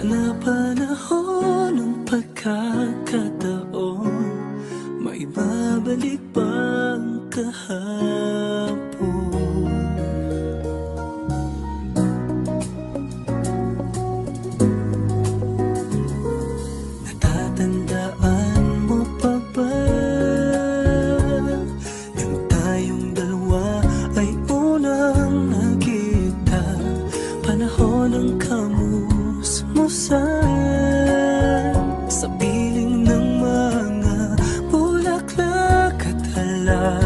Sana panahon ng pagkakataon May babalik bang kahapon. Natatandaan mo pa ba Nang tayong dalawa ay unang nagkita Panahon ng sa vida.